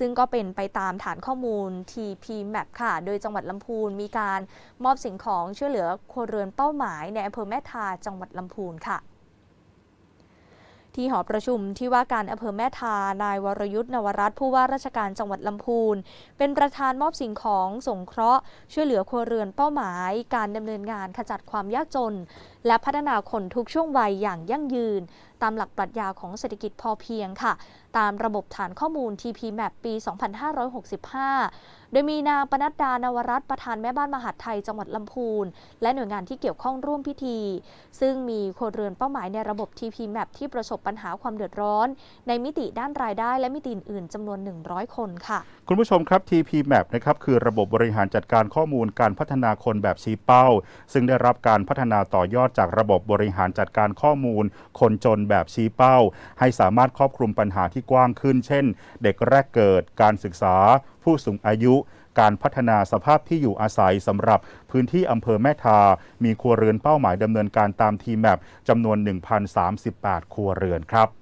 ซึ่งก็เป็นไปตามฐานข้อมูล TP Map ค่ะ โดยจังหวัดลำพูนมีการมอบสิ่งของช่วยเหลือครัวเรือนเป้าหมายในอำเภอแม่ทาจังหวัดลำพูนค่ะที่หอประชุมที่ว่าการอำเภอแม่ทา นายวรยุทธ์นวรัตน์ผู้ว่าราชการจังหวัดลำพูน เป็นประธานมอบสิ่งของสงเคราะห์ ช่วยเหลือครัวเรือนเป้าหมาย การดำเนินงานขจัดความยากจน และพัฒนาคนทุกช่วงวัยอย่างยั่งยืน ตามหลักปรัชญาของเศรษฐกิจพอเพียงค่ะ ตามระบบฐานข้อมูล TP Map ปี 2565 โดยมีนางปนัดดานวรัตน์ประธานแม่บ้านมหาดไทยจังหวัดลำพูน และหน่วยงานที่เกี่ยวข้องร่วมพิธี ซึ่งมีครัวเรือนเป้าหมายในระบบ TP Map ที่ประสบปัญหาความเดือดร้อน ในมิติด้านรายได้ และมิติอื่นๆจำนวน 100 คนค่ะ คุณผู้ชมครับ TP Map นะครับคือระบบบริหารจัดการข้อมูลการพัฒนาคนแบบชี้เป้า ซึ่งได้รับการพัฒนาต่อยอดจากระบบบริหารจัดการข้อมูล คนจนแบบชี้เป้า ให้สามารถครอบคลุมปัญหาที่กว้างขึ้น เช่น เด็กแรกเกิดการศึกษา ผู้สูงอายุการพัฒนาสภาพที่อยู่อาศัยสำหรับพื้นที่อำเภอแม่ทา มีครัวเรือนเป้าหมายดำเนินการตามทีแมปจำนวน 1,038 ครัวเรือนครับ